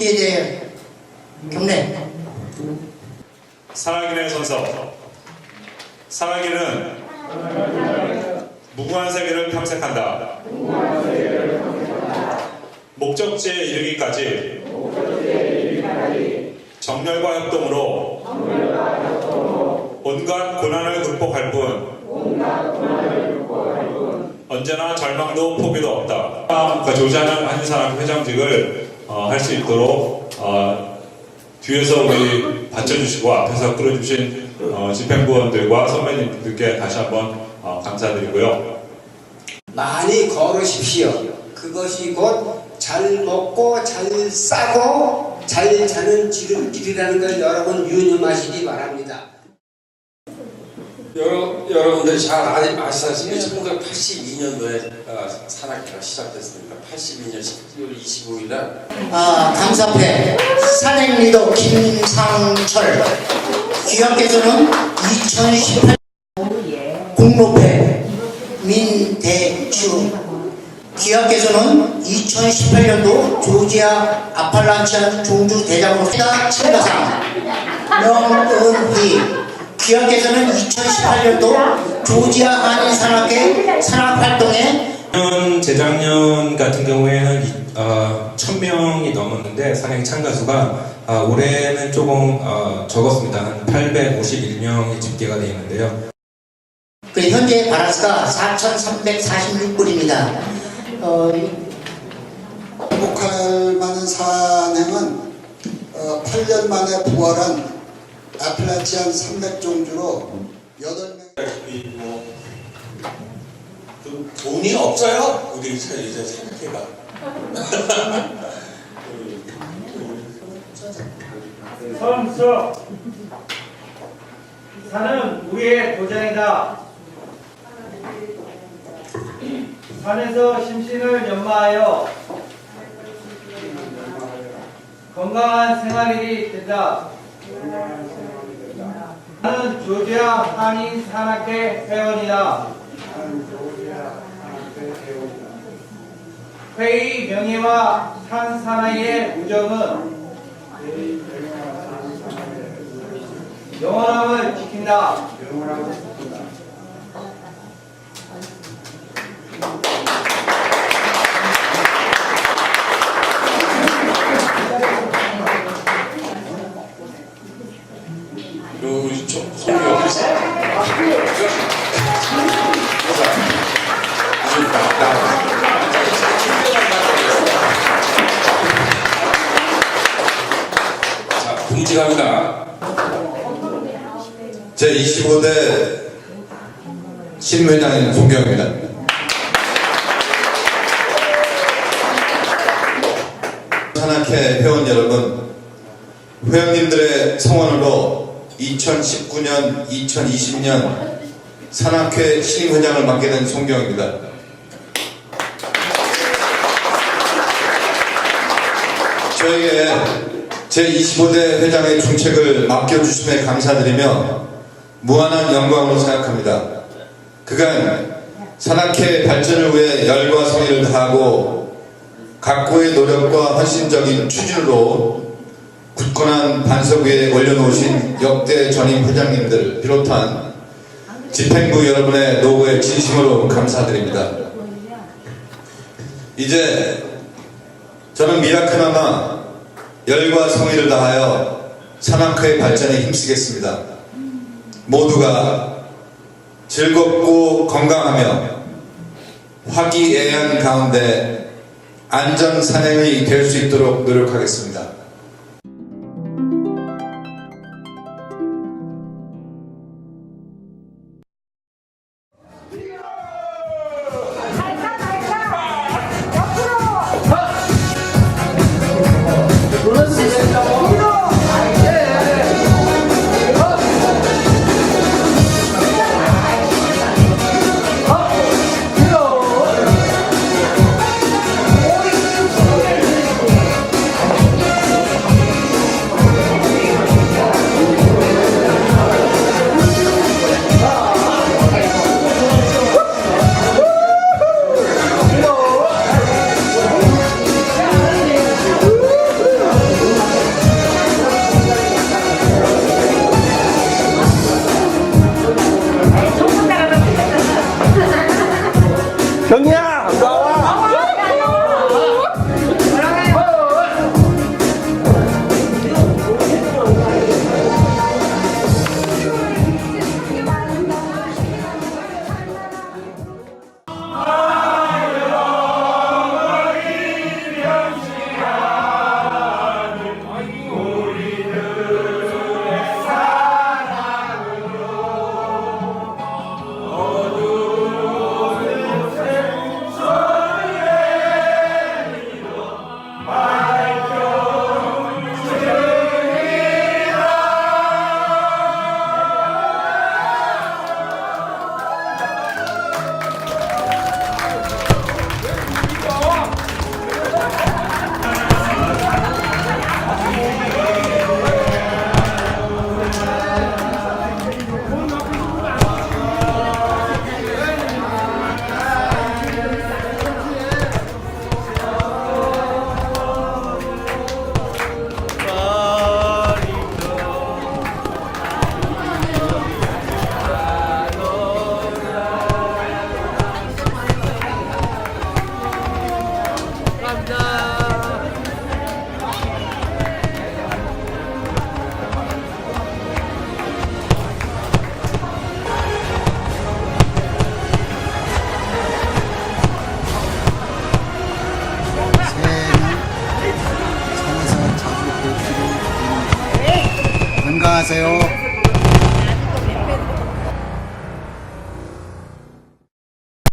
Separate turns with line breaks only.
국기에 대해 경례.
산악인의 선서 산악인은 무궁한 세계를 탐색한다. 목적지에 이르기까지 정열과 협동으로 온갖 고난을 극복할 뿐 언제나 절망도 포기도 없다. 그 조자는 한 사람 회장직을 할수 있도록 어, 뒤에서 우리 받쳐주시고 앞에서 끌어주신 어, 집행부원들과 선배님들께 다시 한번 어, 감사드리고요.
많이 걸으십시오. 그것이 곧 잘 먹고 잘 싸고 잘 자는 지름길이라는 걸 여러분 유념하시기 바랍니다.
여러, 여러분들이 잘 아시다시피 1982년도에 어, 산악회가 시작됐습니다. 82년 12월 25일 날.
아, 감사패 산행 리더 김상철. 귀하께서는 2018 공로패 민대추 귀하께서는 2018년도 조지아 아팔란치안 종주 대장으로 참가상 명은희 귀하께서는 2018년도 조지아 한인 산악회 산악활동에
작년, 재작년 같은 경우에는 이- 어, 1000명이 넘었는데 산행 참가수가 아, 올해는 조금 어, 적었습니다. 한 851명이 집계가 되어 있는데요.
그 현재 바라스가 4,346불입니다. 어,
행복할 만한 산행은 어, 8년 만에 부활한 아플라치안 산맥종주로 8명
뭐, 그 돈이 없어요. 우리 이제 생각해봐.
선수 산은 우리의 도전이다. 산에서 심신을 연마하여 건강한 생활이 된다. 조지아 한인 산악회 회원이다. 회의 명예와 산 사나이의 우정은 영원함을 지킨다.
손이 어디 있어?
자, 공지갑니다.
제 25대 신회장인 송경입니다. 산악회 회원 여러분, 회원님들의 성원으로 2019년, 2020년 산악회 신임회장을 맡게 된 송경입니다. 저에게 제25대 회장의 중책을 맡겨주심에 감사드리며 무한한 영광으로 생각합니다. 그간 산악회 발전을 위해 열과 성의를 다하고 각고의 노력과 헌신적인 추진으로 굳건한 반석 위에 올려놓으신 역대 전임 회장님들 비롯한 집행부 여러분의 노고에 진심으로 감사드립니다. 이제 저는 미라크나마 열과 성의를 다하여 산악회의 발전에 힘쓰겠습니다. 모두가 즐겁고 건강하며 화기애애한 가운데 안전 산행이 될 수 있도록 노력하겠습니다. 경희야?
안녕하세요.